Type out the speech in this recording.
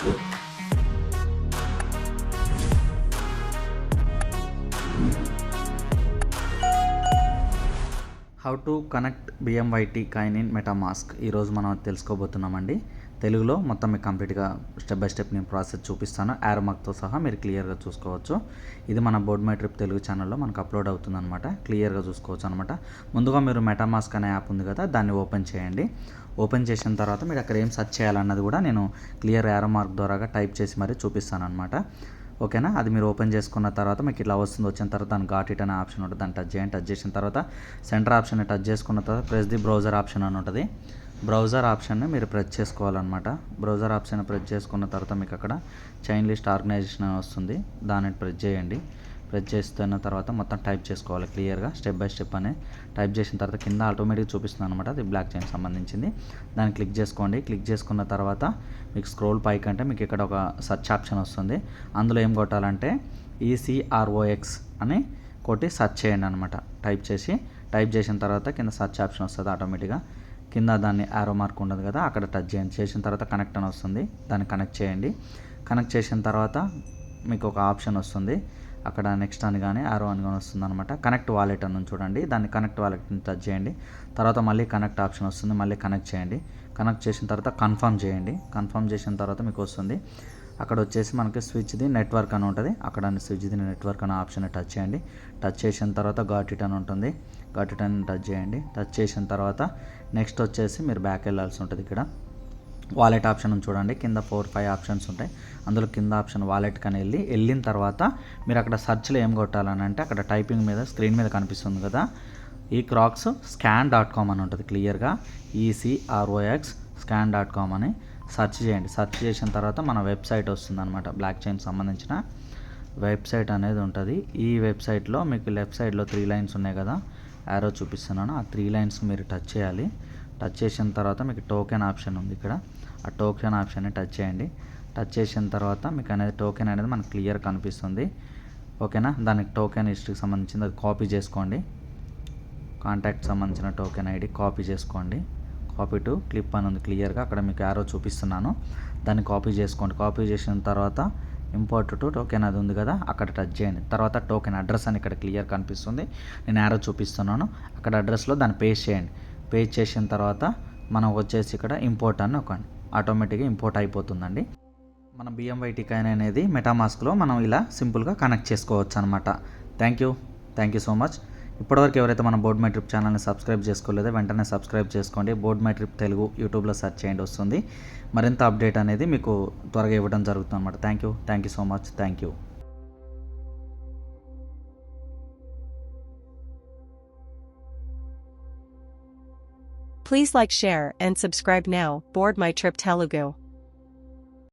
How to connect BMYT coin in MetaMask ఈరోజు మనం తెలుసుకోబోతున్నామండి. తెలుగులో మొత్తం మీకు కంప్లీట్గా స్టెప్ బై స్టెప్ నేను ప్రాసెస్ చూపిస్తాను. యారో మార్క్తో సహా మీరు క్లియర్గా చూసుకోవచ్చు. ఇది మన బోర్డ్ మై ట్రిప్ తెలుగు ఛానల్లో మనకు అప్లోడ్ అవుతుందన్నమాట. క్లియర్గా చూసుకోవచ్చు అనమాట ముందుగా మీరు మెటామాస్క్ అనే యాప్ ఉంది కదా దాన్ని ఓపెన్ చేయండి. ఓపెన్ చేసిన తర్వాత మీరు అక్కడ ఏం సెర్చ్ చేయాలన్నది కూడా నేను క్లియర్ యారో మార్క్ టైప్ చేసి మరీ చూపిస్తాను అనమాట ఓకేనా అది మీరు ఓపెన్ చేసుకున్న తర్వాత మీకు ఇట్లా వస్తుంది. వచ్చిన తర్వాత దాని ఘాట్ ఇట్ అనే ఆప్షన్ ఉంటుంది. దాన్ని టచ్ చేయండి. టచ్ చేసిన తర్వాత సెంటర్ ఆప్షన్ టచ్ చేసుకున్న తర్వాత ప్రెస్ ది బ్రౌజర్ ఆప్షన్ అని ఉంటుంది. బ్రౌజర్ ఆప్షన్ని మీరు ప్రెస్ చేసుకోవాలన్నమాట. బ్రౌజర్ ఆప్షన్ ప్రెస్ చేసుకున్న తర్వాత మీకు అక్కడ చైన్ లిస్ట్ ఆర్గనైజేషన్ వస్తుంది. దాన్ని ప్రెస్ చేయండి. ప్రెస్ చేస్తున్న తర్వాత మొత్తం టైప్ చేసుకోవాలి క్లియర్గా స్టెప్ బై స్టెప్ అని. టైప్ చేసిన తర్వాత కింద ఆటోమేటిక్గా చూపిస్తుంది అనమాట అది బ్లాక్ చైన్ సంబంధించింది. దాన్ని క్లిక్ చేసుకోండి. క్లిక్ చేసుకున్న తర్వాత మీకు స్క్రోల్ పైకి అంటే మీకు ఇక్కడ ఒక సర్చ్ ఆప్షన్ వస్తుంది. అందులో ఏం కొట్టాలంటే ఈసీఆర్ఓఎక్స్ అని కొట్టి సెర్చ్ చేయండి అనమాట టైప్ చేసి టైప్ చేసిన తర్వాత కింద సర్చ్ ఆప్షన్ వస్తుంది ఆటోమేటిక్గా. కింద దాన్ని యారో మార్క్ ఉండదు కదా అక్కడ టచ్ చేయండి. చేసిన తర్వాత కనెక్ట్ అని వస్తుంది. దాన్ని కనెక్ట్ చేయండి. కనెక్ట్ చేసిన తర్వాత మీకు ఒక ఆప్షన్ వస్తుంది. అక్కడ నెక్స్ట్ అని కానీ ఆరో అని కానీ వస్తుంది అనమాట కనెక్ట్ వాలెట్ అని చూడండి. దాన్ని కనెక్ట్ వాలెట్ని టచ్ చేయండి. తర్వాత మళ్ళీ కనెక్ట్ ఆప్షన్ వస్తుంది. మళ్ళీ కనెక్ట్ చేయండి. కనెక్ట్ చేసిన తర్వాత కన్ఫర్మ్ చేయండి. కన్ఫర్మ్ చేసిన తర్వాత మీకు వస్తుంది. అక్కడ వచ్చేసి మనకి స్విచ్ది నెట్వర్క్ అని ఉంటుంది. అక్కడ స్విచ్ది నెట్వర్క్ అనే ఆప్షన్ టచ్ చేయండి. టచ్ చేసిన తర్వాత ఘాట్ అని ఉంటుంది. ఘాట్ అని టచ్ చేయండి. టచ్ చేసిన తర్వాత నెక్స్ట్ వచ్చేసి మీరు బ్యాక్ వెళ్ళాల్సి ఉంటుంది ఇక్కడ. వాలెట్ ఆప్షన్ చూడండి. కింద ఫోర్ ఫైవ్ ఆప్షన్స్ ఉంటాయి. అందులో కింద ఆప్షన్ వాలెట్ కానీ వెళ్ళి వెళ్ళిన తర్వాత మీరు అక్కడ సర్చ్లో ఏం కొట్టాలని అంటే అక్కడ టైపింగ్ మీద స్క్రీన్ మీద కనిపిస్తుంది కదా. ఈ క్రాక్స్ స్కాన్ డాట్ కామ్ అని ఉంటుంది. క్లియర్గా ఈసీఆర్ఓఎక్స్ స్కాన్ డాట్ కామ్ అని. సెర్చ్ చేయండి. సెర్చ్ చేసిన తర్వాత మన వెబ్సైట్ వస్తుంది అనమాట బ్లాక్ చైన్ సంబంధించిన వెబ్సైట్ అనేది ఉంటుంది. ఈ వెబ్సైట్లో మీకు లెఫ్ట్ సైడ్లో త్రీ లైన్స్ ఉన్నాయి కదా యారో చూపిస్తున్నాను. ఆ త్రీ లైన్స్ మీరు టచ్ చేయాలి. టచ్ చేసిన తర్వాత మీకు టోకెన్ ఆప్షన్ ఉంది ఇక్కడ. ఆ టోకెన్ ఆప్షన్ని టచ్ చేయండి. టచ్ చేసిన తర్వాత మీకు అనేది టోకెన్ అనేది మనకు క్లియర్ కనిపిస్తుంది. ఓకేనా? దానికి టోకెన్ హిస్టరీకి సంబంధించింది అది కాపీ చేసుకోండి. కాంటాక్ట్ సంబంధించిన టోకెన్ ఐడి కాపీ చేసుకోండి. కాపీ టు క్లిప్ అని ఉంది క్లియర్గా. అక్కడ మీకు యారో చూపిస్తున్నాను. దాన్ని కాపీ చేసుకోండి. కాపీ చేసిన తర్వాత ఇంపోర్ట్ టు టోకెన్ అది ఉంది కదా అక్కడ టచ్ చేయండి. తర్వాత టోకెన్ అడ్రస్ అని ఇక్కడ క్లియర్ కనిపిస్తుంది. నేను యారో చూపిస్తున్నాను. అక్కడ అడ్రస్లో దాన్ని పేస్ట్ చేయండి. పేస్ట్ చేసిన తర్వాత మనం వచ్చేసి ఇక్కడ ఇంపోర్ట్ అని నొక్కండి. ఆటోమేటిక్గా ఇంపోర్ట్ అయిపోతుందండి. మన బిఎంవై కాయిన్ అనేది మెటామాస్క్లో మనం ఇలా సింపుల్గా కనెక్ట్ చేసుకోవచ్చు అనమాట thank you. Thank you so much. ఇప్పటివరకు ఎవరైతే మన బోర్డ్ మై ట్రిప్ ఛానల్ని సబ్స్క్రైబ్ చేసుకోలేదో వెంటనే సబ్స్క్రైబ్ చేసుకోండి. బోర్డ్ మై ట్రిప్ తెలుగు యూట్యూబ్లో సెర్చ్ చేయండి వస్తుంది. మరింత అప్డేట్ అనేది మీకు త్వరగా ఇవ్వడం జరుగుతుంది అనమాట thank you thank you so much thank you Please like, share, and subscribe now. Board my trip Telugu.